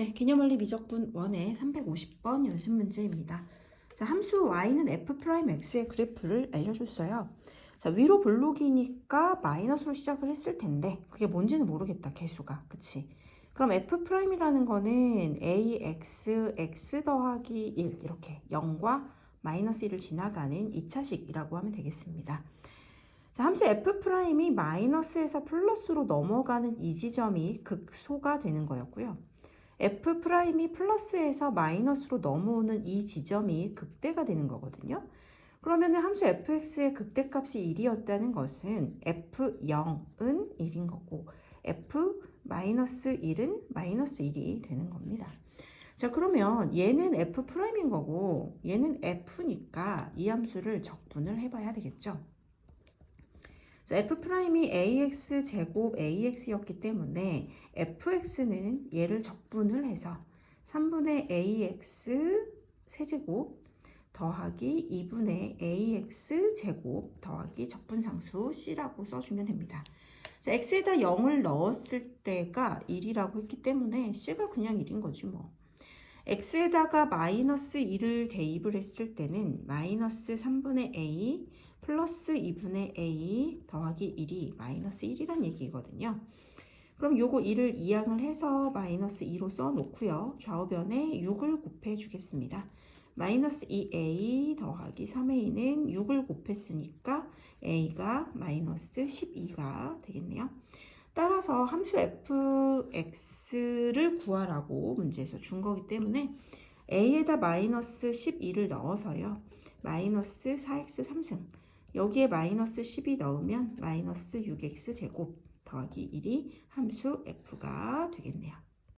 네, 개념원리 미적분 1의 350번 연습 문제입니다. 자, 함수 y는 f'x의 그래프를 알려줬어요. 자, 위로 볼록이니까 마이너스로 시작을 했을 텐데 그게 뭔지는 모르겠다, 개수가. 그치? 그럼 f'이라는 거는 ax, x 더하기 1 이렇게 0과 마이너스 1을 지나가는 2차식이라고 하면 되겠습니다. 자, 함수 f'이 마이너스에서 플러스로 넘어가는 이 지점이 극소가 되는 거였고요. F'이 플러스에서 마이너스로 넘어오는 이 지점이 극대가 되는 거거든요. 그러면 함수 fx의 극대값이 1이었다는 것은 f0은 1인 거고 f-1은 마이너스 1이 되는 겁니다. 자 그러면 얘는 f'인 거고 얘는 f니까 이 함수를 적분을 해봐야 되겠죠. 자, f'이 ax 제곱 ax였기 때문에 fx는 얘를 적분을 해서 3분의 ax 세제곱 더하기 2분의 ax 제곱 더하기 적분상수 c라고 써주면 됩니다. 자, x에다 0을 넣었을 때가 1이라고 했기 때문에 c가 그냥 1인 거지 뭐. x에다가 마이너스 1을 대입을 했을 때는 마이너스 3분의 a 플러스 2분의 a 더하기 1이 마이너스 1이란 얘기거든요. 그럼 요거 1을 이항을 해서 마이너스 2로 써놓고요. 좌우변에 6을 곱해 주겠습니다. 마이너스 2a 더하기 3a는 6을 곱했으니까 a가 마이너스 12가 되겠네요. 따라서 함수 fx를 구하라고 문제에서 준 거기 때문에 a에다 마이너스 12를 넣어서요. 마이너스 4x 3승 여기에 마이너스 12 넣으면 마이너스 6x 제곱 더하기 1이 함수 f가 되겠네요.